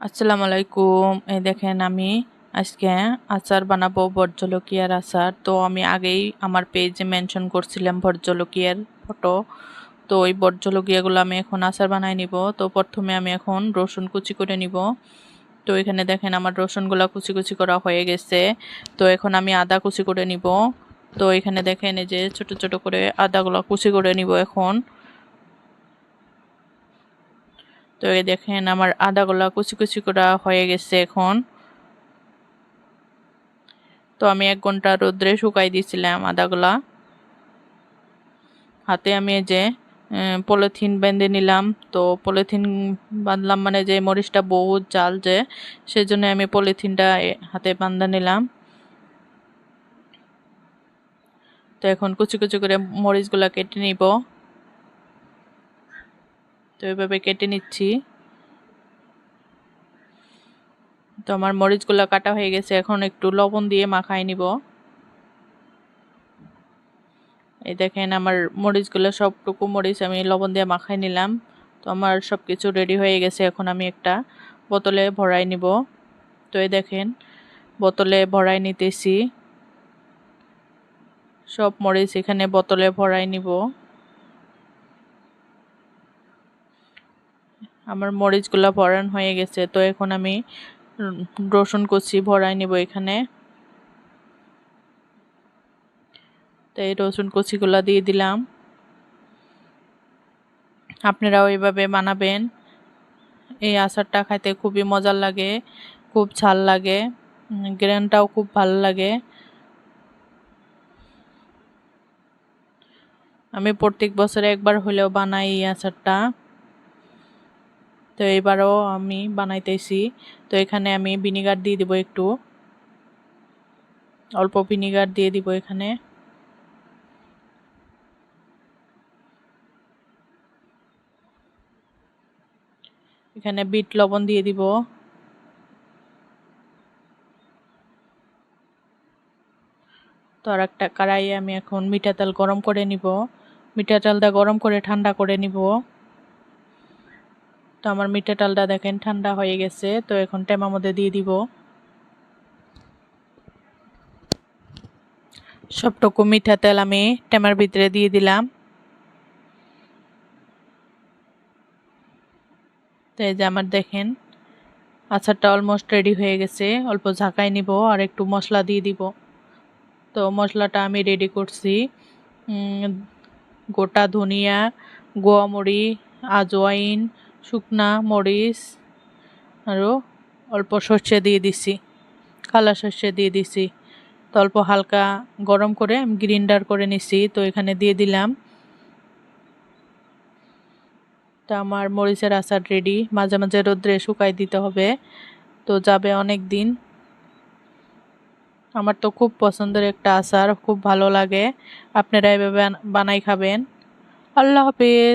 আসসালামু আলাইকুম এই দেখেন আমি আজকে আচার বানাবো ভরজলকিয়ার আচার। তো আমি আগেই আমার পেজে মেনশন করছিলাম ভরজলকিয়ার ফটো তো ওই ভরজলকিয়াগুলো আমি এখন আচার বানাই নিব। তো প্রথমে আমি এখন রসুন কুচি করে নিব। তো এখানে দেখেন আমার রসুনগুলো কুচি কুচি করা হয়ে গেছে। তো এখন আমি আদা কুচি করে নিব। তো এখানে দেখেন এই যে ছোট ছোট করে আদাগুলো কুচি করে নিব এখন। তো দেখেন আমার আদাগুলা কুচি কুচি করা হয়ে গেছে এখন। তো আমি এক ঘণ্টা রোদ্রে শুকাই দিয়েছিলাম আদাগুলা। হাতে আমি যে পলিথিন বেঁধে নিলাম। তো পলিথিন বাঁধলাম মানে যে মরিচটা বহুত জাল যে, সেজন্য আমি পলিথিনটা হাতে বান্ধা নিলাম। তো এখন কুচি কুচি করে মরিচগুলা কেটে নিব। তো এভাবে কেটে নিচ্ছি। তো আমার মরিচগুলো কাটা হয়ে গেছে, এখন একটু লবণ দিয়ে মাখাই নিব। এই দেখেন আমার মরিচগুলো সবটুকু মরিচ আমি লবণ দিয়ে মাখাই নিলাম। তো আমার সব কিছু রেডি হয়ে গেছে, এখন আমি একটা বোতলে ভরাই নিব। তো এই দেখেন, বোতলে ভরাই নিতেছি। সব মরিচ এখানে বোতলে ভরাই নিব। আমার মরিচগুলো ভরান হয়ে গেছে, তো এখন আমি রসুন কুচি ভরাই নিব এখানে। তো এই রসুন কুচিগুলো দিয়ে দিলাম। আপনারাও এইভাবে বানাবেন। এই আচারটা খাইতে খুবই মজার লাগে, খুব ঝাল লাগে, গ্রেনটাও খুব ভালো লাগে। আমি প্রত্যেক বছরে একবার হলেও বানাই এই আচারটা। তো এবারও আমি বানাইতেছি। তো এখানে আমি ভিনিগার দিয়ে দিব একটু। অল্প ভিনিগার দিয়ে দিব এখানে। এখানে বিট লবণ দিয়ে দিব। তো আর একটা কড়াইয়ে আমি এখন মিঠা তেল গরম করে নিব। মিঠা তেলটা গরম করে ঠান্ডা করে নিব। তো আমার মিঠা ডালটা দেখেন ঠান্ডা হয়ে গেছে, তো এখন টেমার মধ্যে দিয়ে দিব। সবটুকু মিঠা তেল আমি টেমার ভিতরে দিয়ে দিলাম। তো এই যে আমার দেখেন, আচারটা অলমোস্ট রেডি হয়ে গেছে, অল্প ঝাঁকাই নিব আর একটু মশলা দিয়ে দিব। তো মশলাটা আমি রেডি করছি। গোটা ধনিয়া গোয়ামরি আজওয়াইন শুকনা মরিচ আরও অল্প সর্ষে দিয়ে দিছি, কালা সর্ষে দিয়ে দিছি। তো অল্প হালকা গরম করে গ্রিন্ডার করে নিছি, তো এখানে দিয়ে দিলাম। তো আমার মরিচের আচার রেডি মাঝে মাঝে রোদ্রে শুকাই দিতে হবে, তো যাবে অনেক দিন। আমার তো খুব পছন্দের একটা আচার, খুব ভালো লাগে। আপনারা এভাবে বানাই খাবেন। আল্লাহ হাফিজ।